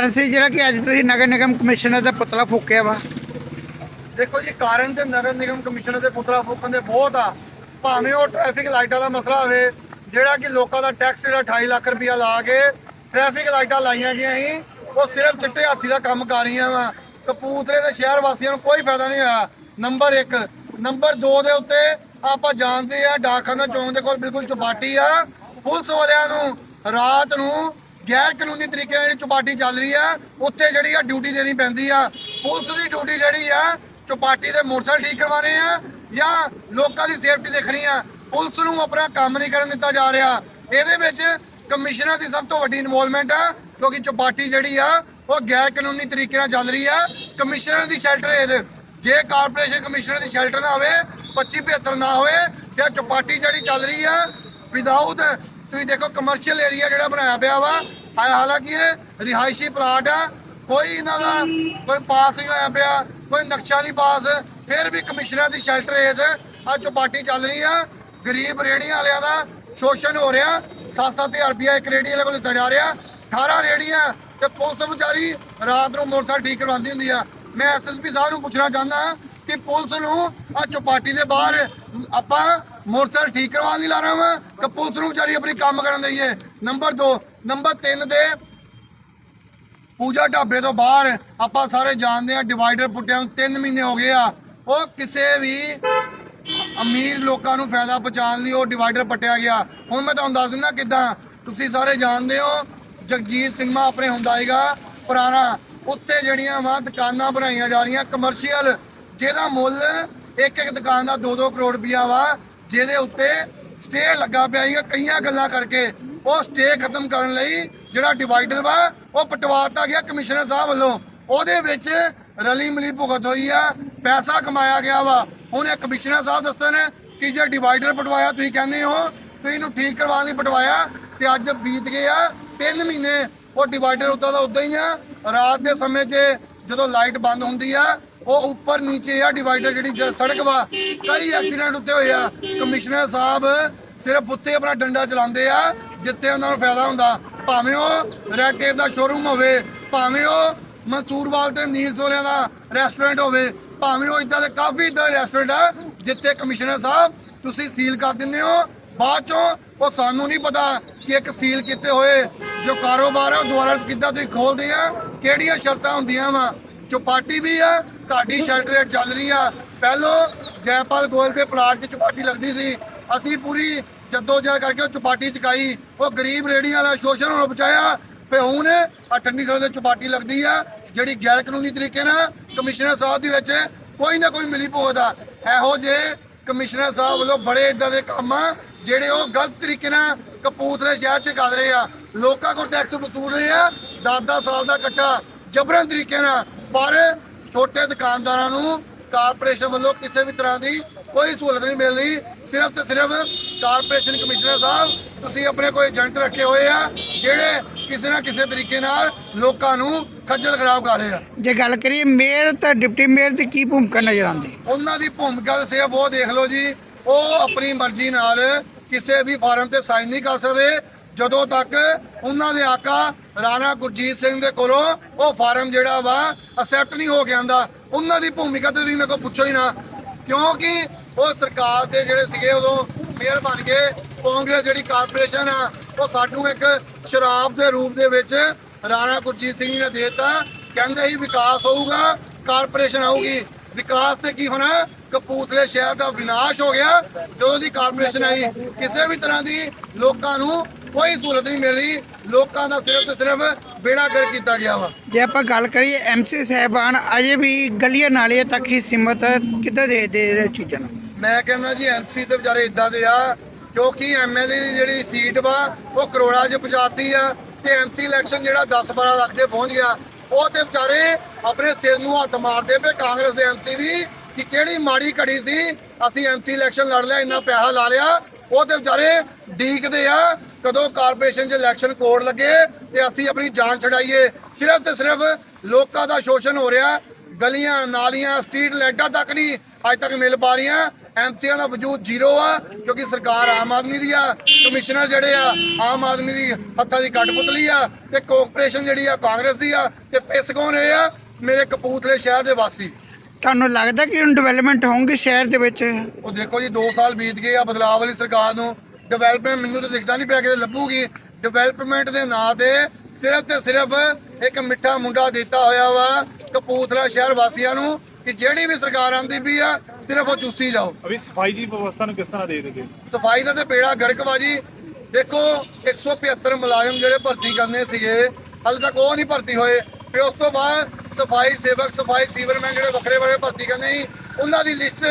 ਕਾਰਨ ਸੀ ਜਿਹੜਾ ਕਿ ਅੱਜ ਤੁਸੀਂ ਨਗਰ ਨਿਗਮ ਕਮਿਸ਼ਨਰ ਦਾ ਪੁਤਲਾ ਫੂਕਿਆ ਵਾ? ਦੇਖੋ ਜੀ, ਕਾਰਨ ਤੇ ਨਗਰ ਨਿਗਮ ਕਮਿਸ਼ਨਰ ਦੇ ਪੁਤਲਾ ਫੂਕਣ ਦੇ ਬਹੁਤ ਆ। ਭਾਵੇਂ ਉਹ ਟ੍ਰੈਫਿਕ ਲਾਈਟਾਂ ਦਾ ਮਸਲਾ ਹੋਵੇ, ਜਿਹੜਾ ਕਿ ਲੋਕਾਂ ਦਾ ਟੈਕਸ ਜਿਹੜਾ 28 ਲੱਖ ਰੁਪਇਆ ਲਾ ਕੇ ਟ੍ਰੈਫਿਕ ਲਾਈਟਾਂ ਲਾਈਆਂ ਗਈਆਂ ਸੀ, ਉਹ ਸਿਰਫ ਚਿੱਟੇ ਹਾਥੀ ਦਾ ਕੰਮ ਕਰ ਰਹੀਆਂ ਵਾ। ਕਪੂਰਥਲੇ ਦੇ ਸ਼ਹਿਰ ਵਾਸੀਆਂ ਨੂੰ ਕੋਈ ਫਾਇਦਾ ਨਹੀਂ ਹੋਇਆ। ਨੰਬਰ 1 ਨੰਬਰ 2 ਦੇ ਉੱਤੇ ਆਪਾਂ ਜਾਣਦੇ ਆ, ਡਾਕਖਾਨਾ ਚੌਂਕ ਦੇ ਕੋਲ ਬਿਲਕੁਲ ਚੁਪਾਟੀ ਆ। ਪੁਲਿਸ ਵਾਲਿਆਂ ਨੂੰ ਰਾਤ ਨੂੰ ਗੈਰ ਕਾਨੂੰਨੀ ਤਰੀਕੇ ਨਾਲ ਜਿਹੜੀ ਚੁਪਾਟੀ ਚੱਲ ਰਹੀ ਆ, ਉੱਥੇ ਜਿਹੜੀ ਆ ਡਿਊਟੀ ਦੇਣੀ ਪੈਂਦੀ ਆ। ਪੁਲਿਸ ਦੀ ਡਿਊਟੀ ਜਿਹੜੀ ਆ, ਚੁਪਾਟੀ ਦੇ ਮੋਟਰਸਾਈਕਲ ਠੀਕ ਕਰਵਾਉਣੇ ਆ ਜਾਂ ਲੋਕਾਂ ਦੀ ਸੇਫਟੀ ਦੇਖਣੀ ਆ। ਪੁਲਿਸ ਨੂੰ ਆਪਣਾ ਕੰਮ ਨਹੀਂ ਕਰਨ ਦਿੱਤਾ ਜਾ ਰਿਹਾ। ਇਹਦੇ ਵਿੱਚ ਕਮਿਸ਼ਨਰ ਦੀ ਸਭ ਤੋਂ ਵੱਡੀ ਇਨਵੋਲਵਮੈਂਟ ਆ, ਕਿਉਂਕਿ ਚੁਪਾਟੀ ਜਿਹੜੀ ਆ, ਉਹ ਗੈਰ ਕਾਨੂੰਨੀ ਤਰੀਕੇ ਨਾਲ ਚੱਲ ਰਹੀ ਆ। ਕਮਿਸ਼ਨਰ ਦੀ ਸ਼ੈਲਟਰ ਇਹਦੇ। ਜੇ ਕਾਰਪੋਰੇਸ਼ਨ ਕਮਿਸ਼ਨਰ ਦੀ ਸ਼ੈਲਟਰ ਨਾ ਹੋਵੇ 25 75 ਨਾ ਹੋਵੇ ਤੇ ਚੁਪਾਟੀ ਜਿਹੜੀ ਚੱਲ ਰਹੀ ਆ ਵਿਦਆਊਟ ਤੁਸੀਂ ਦੇਖੋ ਕਮਰਸ਼ੀਅਲ ਏਰੀਆ ਜਿਹੜਾ ਬਣਾਇਆ ਪਿਆ ਵਾ ਹਾਲਾਂਕਿ ਇਹ ਰਿਹਾਇਸ਼ੀ ਪਲਾਟ ਆ, ਕੋਈ ਇਹਨਾਂ ਦਾ ਕੋਈ ਪਾਸ ਨਹੀਂ ਹੋਇਆ ਪਿਆ, ਕੋਈ ਨਕਸ਼ਾ ਨਹੀਂ ਪਾਸ, ਫਿਰ ਵੀ ਕਮਿਸ਼ਨਰ ਦੀ ਸ਼ੈਲਟਰ ਏਜ ਆ ਚੁਪਾਟੀ ਚੱਲ ਰਹੀ ਆ, ਗਰੀਬ ਰੇੜੀਆਂ ਵਾਲਿਆਂ ਦਾ ਸ਼ੋਸ਼ਣ ਹੋ ਰਿਹਾ 7-7000 ਰੁਪਇਆ ਇੱਕ ਰੇੜੀ ਵਾਲੇ ਕੋਲ ਦਿੱਤਾ ਜਾ ਰਿਹਾ 18 ਰੇੜੀਆਂ ਤੇ ਪੁਲਿਸ ਵਿਚਾਰੀ ਰਾਤ ਨੂੰ ਮੋਟਰਸਾਈਕਲ ਠੀਕ ਕਰਵਾਉਂਦੀ ਹੁੰਦੀ ਆ। ਮੈਂ ਐਸਐਸਪੀ ਸਾਹਿਬ ਨੂੰ ਪੁੱਛਣਾ ਚਾਹੁੰਦਾ ਕਿ ਪੁਲਿਸ ਨੂੰ ਆ ਚੌਪਾਟੀ ਦੇ ਬਾਹਰ ਆਪਾਂ ਮੋਟਰਸਾਈਕਲ ਠੀਕ ਕਰਵਾਉਣ ਲਈ ਲਾ ਰਿਹਾ ਹਾਂ ਕਿ ਪੁਲਿਸ ਨੂੰ ਵਿਚਾਰੀ ਆਪਣੀ ਕੰਮ ਕਰਨ ਦਈਏ। ਨੰਬਰ 2 ਨੰਬਰ 3 ਦੇ ਪੂਜਾ ਢਾਬੇ ਤੋਂ ਬਾਹਰ ਆਪਾਂ ਸਾਰੇ ਜਾਣਦੇ ਆ ਡਿਵਾਈਡਰ ਪੁੱਟਿਆ ਨੂੰ 3 ਮਹੀਨੇ ਹੋ ਗਏ ਆ। ਉਹ ਕਿਸੇ ਵੀ ਅਮੀਰ ਲੋਕਾਂ ਨੂੰ ਫਾਇਦਾ ਪਹੁੰਚਾਉਣ ਲਈ ਉਹ ਡਿਵਾਈਡਰ ਪੱਟਿਆ ਗਿਆ। ਹੁਣ ਮੈਂ ਤੁਹਾਨੂੰ ਦੱਸ ਦਿੰਦਾ ਕਿਦਾਂ, ਤੁਸੀਂ ਸਾਰੇ ਜਾਣਦੇ ਹੋ, ਜਗਜੀਤ ਸਿੰਘ ਮਾ ਆਪਣੇ ਹੁੰਦਾਏਗਾ ਪੁਰਾਣਾ, ਉੱਤੇ ਜਿਹੜੀਆਂ ਵਾ ਦੁਕਾਨਾਂ ਬਣਾਈਆਂ ਜਾ ਰਹੀਆਂ ਕਮਰਸ਼ੀਅਲ ਜਿਹਦਾ ਮੁੱਲ ਇੱਕ ਇੱਕ ਦੁਕਾਨ ਦਾ 2-2 ਕਰੋੜ ਰੁਪਇਆ ਵਾ। ਜਿਹਦੇ ਉੱਤੇ ਸਟੇ ਲੱਗਾ ਪਿਆ ਹੈਗਾ ਕਈਆਂ ਗੱਲਾਂ ਕਰਕੇ। ਉਹ ਸਟੇ ਖਤਮ ਕਰਨ ਲਈ ਜਿਹੜਾ ਡਿਵਾਈਡਰ ਵਾ, ਉਹ ਪਟਵਾਤਾ ਗਿਆ ਕਮਿਸ਼ਨਰ ਸਾਹਿਬ ਵੱਲੋਂ। ਉਹਦੇ ਵਿੱਚ ਰਲੀ ਮਿਲੀ ਭੁਗਤ ਹੋਈ ਆ, ਪੈਸਾ ਕਮਾਇਆ ਗਿਆ ਵਾ। ਹੁਣ ਇਹ ਕਮਿਸ਼ਨਰ ਸਾਹਿਬ ਦੱਸਣ ਕਿ ਜੇ ਡਿਵਾਈਡਰ ਪਟਵਾਇਆ, ਤੁਸੀਂ ਕਹਿੰਦੇ ਹੋ, ਤੁਸੀਂ ਇਹਨੂੰ ਠੀਕ ਕਰਵਾਉਣ ਲਈ ਪਟਵਾਇਆ, ਤੇ ਅੱਜ ਬੀਤ ਗਏ ਆ 3 ਮਹੀਨੇ ਉਹ ਡਿਵਾਈਡਰ ਉੱਦਾਂ ਦਾ ਉਦਾਂ ਹੀ ਆ। ਰਾਤ ਦੇ ਸਮੇਂ 'ਚ ਜਦੋਂ ਲਾਈਟ ਬੰਦ ਹੁੰਦੀ ਆ ਉਹ ਉੱਪਰ ਨੀਚੇ ਆ ਡਿਵਾਈਡਰ ਜਿਹੜੀ ਜ- ਸੜਕ ਵਾ, ਕਈ ਐਕਸੀਡੈਂਟ ਉੱਤੇ ਹੋਏ ਆ। ਕਮਿਸ਼ਨਰ ਸਾਹਿਬ ਸਿਰਫ ਉੱਤੇ ਆਪਣਾ ਡੰਡਾ ਚਲਾਉਂਦੇ ਆ, ਜਿੱਥੇ ਉਹਨਾਂ ਨੂੰ ਫਾਇਦਾ ਹੁੰਦਾ। ਭਾਵੇਂ ਉਹ ਰੈਡ ਟੇਪ ਦਾ ਸ਼ੋਰੂਮ ਹੋਵੇ, ਭਾਵੇਂ ਉਹ ਮਨਸੂਰਵਾਲ ਤੇ ਨੀਲ ਸੋਲਿਆਂ ਦਾ ਰੈਸਟੋਰੈਂਟ ਹੋਵੇ, ਭਾਵੇਂ ਉਹ ਇਦਾਂ ਦੇ ਕਾਫੀ ਇਦਾਂ ਰੈਸਟੋਰੈਂਟ ਆ, ਜਿੱਥੇ ਕਮਿਸ਼ਨਰ ਸਾਹਿਬ ਤੁਸੀਂ ਸੀਲ ਕਰ ਦਿੰਦੇ ਹੋ, ਬਾਅਦ ਚੋਂ ਉਹ ਸਾਨੂੰ ਨਹੀਂ ਪਤਾ ਕਿ ਇੱਕ ਸੀਲ ਕੀਤੇ ਹੋਏ ਜੋ ਕਾਰੋਬਾਰ ਹੈ ਉਹ ਦੁਬਾਰਾ ਕਿੱਦਾਂ ਤੁਸੀਂ ਖੋਲਦੇ ਆ, ਕਿਹੜੀਆਂ ਸ਼ਰਤਾਂ ਹੁੰਦੀਆਂ ਵਾ। ਚੌਪਾਟੀ ਵੀ ਆ ਤੁਹਾਡੀ ਸ਼ੈਲਟਰ ਰੇਟ ਚੱਲ ਰਹੀ ਆ। ਪਹਿਲੋਂ ਜੈਪਾਲ ਗੋਇਲ ਦੇ ਪਲਾਟ 'ਚ ਚਪਾਟੀ ਲੱਗਦੀ ਸੀ। ਅਸੀਂ ਪੂਰੀ ਜਦੋਜਹਿਦ ਕਰਕੇ ਉਹ ਚਪਾਟੀ ਚੁਕਾਈ। ਉਹ ਗਰੀਬ ਰੇੜੀਆਂ ਵਾਲਾ ਸ਼ੋਸ਼ਣ ਨੂੰ ਬਚਾਇਆ। ਤੇ ਹੁਣ ਆ ਠੰਡੀ ਸੜਕ ਤੇ ਚੁਪਾਟੀ ਲੱਗਦੀ ਆ, ਜਿਹੜੀ ਗੈਰ ਕਾਨੂੰਨੀ ਤਰੀਕੇ ਨਾਲ ਕਮਿਸ਼ਨਰ ਸਾਹਿਬ ਦੇ ਵਿੱਚ ਕੋਈ ਨਾ ਕੋਈ ਮਿਲੀ ਭੁਗਤ ਆ। ਇਹੋ ਜੇ ਕਮਿਸ਼ਨਰ ਸਾਹਿਬ ਵੱਲੋਂ ਬੜੇ ਇਦਾਂ ਦੇ ਕੰਮ ਆ, ਜਿਹੜੇ ਉਹ ਗਲਤ ਤਰੀਕੇ ਨਾਲ ਕਪੂਰਥਲੇ ਸ਼ਹਿਰ 'ਚ ਕਰ ਰਹੇ ਆ। ਲੋਕਾਂ ਕੋਲ ਟੈਕਸ ਵਸੂਲ ਰਹੇ ਆ। 10-10 ਸਾਲ ਦਾ ਇਕੱਠਾ ਜਬਰਨ ਤਰੀਕੇ ਨਾਲ। ਪਰ ਛੋਟੇ ਦੁਕਾਨਦਾਰਾਂ ਨੂੰ ਕਾਰਪੋਰੇਸ਼ਨ ਵੱਲੋਂ ਕਿਸੇ ਵੀ ਤਰ੍ਹਾਂ ਦੀ ਕੋਈ ਸਹੂਲਤ ਨਹੀਂ ਮਿਲ ਰਹੀ ਸਿਰਫ ਤੇ ਸਿਰਫ ਕਾਰਪੋਰੇਸ਼ਨ ਕਮਿਸ਼ਨਰ ਸਾਹਿਬ ਤੁਸੀਂ ਆਪਣੇ ਕੋਈ ਏਜੰਟ ਰੱਖੇ ਹੋਏ ਆ ਜਿਹੜੇ ਕਿਸੇ ਨਾ ਕਿਸੇ ਤਰੀਕੇ ਨਾਲ ਲੋਕਾਂ ਨੂੰ ਖੱਜਲ ਖਰਾਬ ਕਰ ਰਹੇ ਆ। ਜੇ ਗੱਲ ਕਰੀਏ ਮੇਅਰ ਤੇ ਡਿਪਟੀ ਮੇਅਰ ਦੀ ਕੀ ਭੂਮਿਕਾ ਨਜ਼ਰ ਆਉਂਦੀ? ਉਹਨਾਂ ਦੀ ਭੂਮਿਕਾ ਤਾਂ ਸਿਰਫ ਉਹ ਦੇਖ ਲਓ ਜੀ ਉਹ ਆਪਣੀ ਮਰਜ਼ੀ ਨਾਲ ਕਿਸੇ ਵੀ ਫਾਰਮ ਤੇ ਸਾਈਨ ਨਹੀਂ ਕਰ ਸਕਦੇ ਜਦੋਂ ਤੱਕ ਉਹਨਾਂ ਦੇ ਆਕਾ ਰਾਣਾ ਗੁਰਜੀਤ ਸਿੰਘ ਦੇ ਕੋਲੋਂ ਉਹ ਫਾਰਮ ਜਿਹੜਾ ਵਾ ਅਸੈਪਟ ਨਹੀਂ ਹੋ ਕੇ ਆਂਦਾ, ਉਹਨਾਂ ਦੀ ਭੂਮਿਕਾ ਤੇ ਤੁਸੀਂ ਮੇਰੇ ਕੋਲ ਪੁੱਛੋ ਹੀ ਨਾ। ਕਿਉਂਕਿ ਉਹ ਸਰਕਾਰ ਦੇ ਜਿਹੜੇ ਸੀਗੇ, ਉਦੋਂ ਮੇਅਰ ਬਣ ਗਏ ਕਾਂਗਰਸ ਜਿਹੜੀ ਕਾਰਪੋਰੇਸ਼ਨ ਆ, ਉਹ ਸਾਨੂੰ ਇੱਕ ਸ਼ਰਾਬ ਦੇ ਰੂਪ ਦੇ ਵਿੱਚ ਰਾਣਾ ਗੁਰਜੀਤ ਸਿੰਘ ਜੀ ਨੇ ਦਿੱਤਾ। ਕਹਿੰਦੇ ਹੀ ਵਿਕਾਸ ਹੋਊਗਾ ਕਾਰਪੋਰੇਸ਼ਨ ਆਊਗੀ। ਵਿਕਾਸ ਤੇ ਕੀ ਹੋਣਾ? ਕਪੂਰਥਲੇ ਸ਼ਹਿਰ ਦਾ ਵਿਨਾਸ਼ ਹੋ ਗਿਆ। ਜਦੋਂ ਦੀ ਕਾਰਪੋਰੇਸ਼ਨ ਆਈ, ਕਿਸੇ ਵੀ ਤਰ੍ਹਾਂ ਦੀ ਲੋਕਾਂ ਨੂੰ ਕੋਈ ਸਹੂਲਤ ਨਹੀਂ ਮਿਲ ਰਹੀ। ਲੋਕਾਂ ਦਾ ਸਿਰਫ ਤੇ ਸਿਰਫ ਬੇੜਾ ਕਰ ਕੀਤਾ ਗਿਆ ਵਾ। ਜੇ ਆਪਾਂ ਗੱਲ ਕਰੀਏ ਐਮਸੀ ਸਾਹਿਬਾਨ ਅਜੇ ਵੀ ਗਲੀਆਂ ਨਾਲੀਆਂ ਤੱਕ ਹੀ ਸੀਮਤ ਕਿੱਦਾਂ ਦੇ ਦੇ ਰਹੇ ਚੀਜ਼ਾਂ ਨੂੰ? ਮੈਂ ਕਹਿੰਦਾ ਜੀ ਐਮਸੀ ਤੇ ਵਿਚਾਰੇ ਇਦਾਂ ਦੇ ਆ ਕਿਉਂਕਿ ਐਮਐਲਏ ਦੀ ਜਿਹੜੀ ਸੀਟ ਵਾ ਉਹ ਕਰੋੜਾਂ 'ਚ ਪਹੁੰਚਾਤੀ ਆ ਤੇ ਐਮਸੀ ਇਲੈਕਸ਼ਨ ਜਿਹੜਾ 10-12 ਲੱਖ ਦੇ ਪਹੁੰਚ ਗਿਆ ਉਹ ਤੇ ਵਿਚਾਰੇ ਆਪਣੇ ਸਿਰ ਨੂੰ ਹੱਥ ਮਾਰਦੇ ਪਏ। ਕਾਂਗਰਸ ਦੇ ਐਮਸੀ ਵੀ ਕਿ ਕਿਹੜੀ ਮਾੜੀ ਘੜੀ ਸੀ ਅਸੀਂ ਐਮਸੀ ਇਲੈਕਸ਼ਨ ਲੜ ਲਿਆ ਇੰਨਾ ਪੈਸਾ ਲਾ ਲਿਆ ਉਹ ਤੇ ਵਿਚਾਰੇ ਡੀਕਦੇ ਆ। ਕਦੋਂ ਕਾਰਪੋਰੇਸ਼ਨ 'ਚ ਇਲੈਕਸ਼ਨ ਕੋਡ ਲੱਗੇ ਤੇ ਅਸੀਂ ਆਪਣੀ ਜਾਨ ਛਡਾਈਏ। ਸਿਰਫ ਤੇ ਸਿਰਫ ਲੋਕਾਂ ਦਾ ਸ਼ੋਸ਼ਣ ਹੋ ਰਿਹਾ। ਗਲੀਆਂ ਨਾਲੀਆਂ ਸਟਰੀਟ ਲਾਈਟਾਂ ਤੱਕ ਨਹੀਂ ਅੱਜ ਤੱਕ ਮਿਲ ਪਾ ਰਹੀਆਂ। ਐਮਸੀਆਂ ਦਾ ਵਜੂਦ ਜ਼ੀਰੋ ਆ ਕਿਉਂਕਿ ਸਰਕਾਰ ਆਮ ਆਦਮੀ ਦੀ ਆ ਕਮਿਸ਼ਨਰ ਜਿਹੜੇ ਆ ਆਮ ਆਦਮੀ ਦੀ ਹੱਥਾਂ ਦੀ ਕਠਪੁਤਲੀ ਆ ਤੇ ਕੋਆਪਰੇਸ਼ਨ ਜਿਹੜੀ ਆ ਕਾਂਗਰਸ ਦੀ ਆ ਤੇ ਪਿਸ ਕੌਣ ਰਹੇ ਆ? ਮੇਰੇ ਕਪੂਰਥਲੇ ਸ਼ਹਿਰ ਦੇ ਵਾਸੀ। ਤੁਹਾਨੂੰ ਲੱਗਦਾ ਕਿ ਹੁਣ ਡਿਵੈਲਪਮੈਂਟ ਹੋਣਗੇ ਸ਼ਹਿਰ ਦੇ ਵਿੱਚ? ਉਹ ਦੇਖੋ ਜੀ 2 ਸਾਲ ਬੀਤ ਗਏ ਆ ਬਦਲਾਅ ਵਾਲੀ ਸਰਕਾਰ ਨੂੰ। ਡਿਵੈਲਪਮੈਂਟ ਮੈਨੂੰ ਤਾਂ ਦਿਖਦਾ ਨਹੀਂ ਪਿਆ ਕਿ ਲੱਭੂਗੀ। ਡਿਵੈਲਪਮੈਂਟ ਦੇ ਨਾਂ ਤੇ ਸਿਰਫ ਤੇ ਸਿਰਫ ਇੱਕ ਮਿੱਠਾ ਮੁੰਡਾ ਦਿੱਤਾ ਹੋਇਆ ਵਾ ਕਪੂਰਥਲਾ ਸ਼ਹਿਰ ਵਾਸੀਆਂ ਨੂੰ ਕਿ ਜਿਹੜੀ ਵੀ ਸਰਕਾਰ ਆਂਦੀ ਵੀ ਆ ਸਿਰਫ ਉਹ ਚੁੱਸੀ ਜਾਓ। ਅਭੀ ਸਫ਼ਾਈ ਦੀ ਵਿਵਸਥਾ ਨੂੰ ਕਿਸ ਤਰ੍ਹਾਂ ਦੇ ਦਿੱਤੇ ਸਫ਼ਾਈ ਦਾ ਤੇ ਪੇੜਾ ਗਰਕਵਾਜੀ ਦੇਖੋ 175 ਮੁਲਾਜ਼ਮ ਜਿਹੜੇ ਭਰਤੀ ਕਰਨੇ ਸੀਗੇ ਹਾਲੇ ਤੱਕ ਉਹ ਨਹੀਂ ਭਰਤੀ ਹੋਏ। ਫਿਰ ਉਸ ਤੋਂ ਬਾਅਦ ਸਫ਼ਾਈ ਸੇਵਕ ਸਫ਼ਾਈ ਸੀਵਰਮੈਨ ਜਿਹੜੇ ਵੱਖਰੇ ਵੱਖਰੇ ਭਰਤੀ ਕਰਨੇ ਸੀ ਉਹਨਾਂ ਦੀ ਲਿਸਟ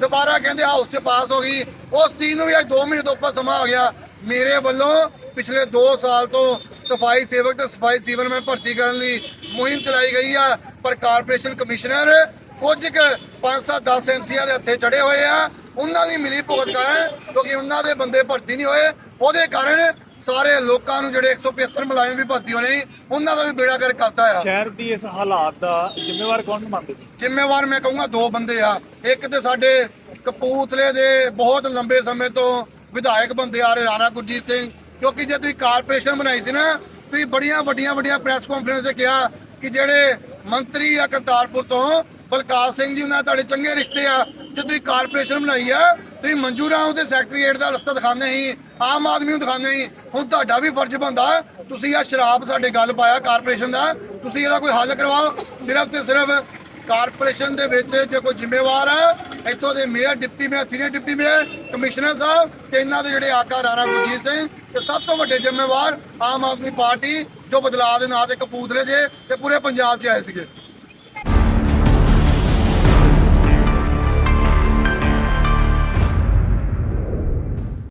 ਦੁਬਾਰਾ ਕਹਿੰਦੇ ਹਾਊਸ 'ਚ ਪਾਸ ਹੋ ਗਈ। ਉਸ ਚੀਜ਼ ਨੂੰ ਵੀ ਅੱਜ 2 ਮਹੀਨੇ ਤੋਂ ਉੱਪਰ ਸਮਾਂ ਹੋ ਗਿਆ। ਮੇਰੇ ਵੱਲੋਂ ਪਿਛਲੇ 2 ਸਾਲ ਤੋਂ ਸਫ਼ਾਈ ਸੇਵਕ ਤੇ ਸਫ਼ਾਈ ਸੀਵਰਮੈਨ ਭਰਤੀ ਕਰਨ ਲਈ ਮੁਹਿੰਮ ਚਲਾਈ ਗਈ ਆ। ਪਰ ਕਾਰਪੋਰੇਸ਼ਨ ਕਮਿਸ਼ਨਰ ਕੁਝ ਕੁ 5-7 10 ਐਮਸੀਆਂ ਦੇ ਹੱਥੇ ਚੜੇ ਹੋਏ ਆ। ਉਹਨਾਂ ਦੀ ਮਿਲੀ ਭੁਗਤ ਕਾਰਨ ਕਿਉਂਕਿ ਉਹਨਾਂ ਦੇ ਬੰਦੇ ਭਰਤੀ ਨਹੀਂ ਹੋਏ। ਉਹਦੇ ਕਾਰਨ ਸਾਰੇ ਲੋਕਾਂ ਨੂੰ ਜਿਹੜੇ 175 ਮੁਲਾਜ਼ਮ ਵੀ ਭਰਤੀ ਹੋਣੇ ਉਹਨਾਂ ਦਾ ਵੀ ਬੇੜਾ ਕਰ ਕਰਤਾ ਆ। ਸ਼ਹਿਰ ਦੀ ਇਸ ਹਾਲਾਤ ਦਾ ਜ਼ਿੰਮੇਵਾਰ ਕੌਣ ਮੰਨਦੇ? ਜ਼ਿੰਮੇਵਾਰ ਮੈਂ ਕਹੂੰਗਾ ਦੋ ਬੰਦੇ ਆ। ਇੱਕ ਤੇ ਸਾਡੇ ਕਪੂਰਥਲੇ ਦੇ ਬਹੁਤ ਲੰਬੇ ਸਮੇਂ ਤੋਂ ਵਿਧਾਇਕ ਬੰਦੇ ਆ ਰਹੇ ਰਾਣਾ ਗੁਰਜੀਤ ਸਿੰਘ, ਕਿਉਂਕਿ ਜੇ ਤੁਸੀਂ ਕਾਰਪੋਰੇਸ਼ਨ ਬਣਾਈ ਸੀ ਨਾ, ਤੁਸੀਂ ਬੜੀਆਂ ਵੱਡੀਆਂ ਵੱਡੀਆਂ ਪ੍ਰੈਸ ਕਾਨਫਰੰਸ 'ਤੇ ਕਿਹਾ ਕਿ ਜਿਹੜੇ ਮੰਤਰੀ ਆ ਕਰਤਾਰਪੁਰ ਤੋਂ, ਬਲਕਾਰ ਸਿੰਘ ਜੀ ਉਹਨਾਂ ਤੁਹਾਡੇ ਚੰਗੇ ਰਿਸ਼ਤੇ ਆ, ਜੇ ਤੁਸੀਂ ਕਾਰਪੋਰੇਸ਼ਨ ਬਣਾਈ ਆ, ਤੁਸੀਂ ਮੰਜੂ ਰਾਓ ਦੇ ਸੈਕਟਰੀਏਟ ਦਾ ਰਸਤਾ ਦਿਖਾਉਂਦੇ ਸੀ, ਆਮ ਆਦਮੀ ਨੂੰ ਦਿਖਾਉਂਦੇ ਸੀ, ਹੁਣ ਤੁਹਾਡਾ ਵੀ ਫਰਜ਼ ਬਣਦਾ, ਤੁਸੀਂ ਆ ਸ਼ਰਾਬ ਸਾਡੇ ਗੱਲ ਪਾਇਆ ਕਾਰਪੋਰੇਸ਼ਨ ਦਾ, ਤੁਸੀਂ ਇਹਦਾ ਕੋਈ ਹੱਲ ਕਰਵਾਓ, ਸਿਰਫ ਤੇ ਸਿਰਫ ਕਾਰਪੋਰੇਸ਼ਨ ਦੇ ਵਿੱਚ ਜੇ ਕੋਈ ਜ਼ਿੰਮੇਵਾਰ ਆ ਇੱਥੋਂ ਦੇ mayor, deputy mayor, senior deputy mayor, commissioner ਸਾਹਿਬ ਤੇ ਇਹਨਾਂ ਦੇ ਜਿਹੜੇ ਆਕਾ ਰਾਣਾ ਗੁਰਜੀਤ ਸਿੰਘ ਤੇ ਸਭ ਤੋਂ ਵੱਡੇ ਜ਼ਿੰਮੇਵਾਰ ਆਮ ਆਦਮੀ ਪਾਰਟੀ ਜੋ ਬਦਲਾਅ ਦੇ ਨਾਂ ਤੇ ਕਪੂਰਥਲੇ ਜੇ ਤੇ ਪੂਰੇ ਪੰਜਾਬ 'ਚ ਆਏ ਸੀਗੇ।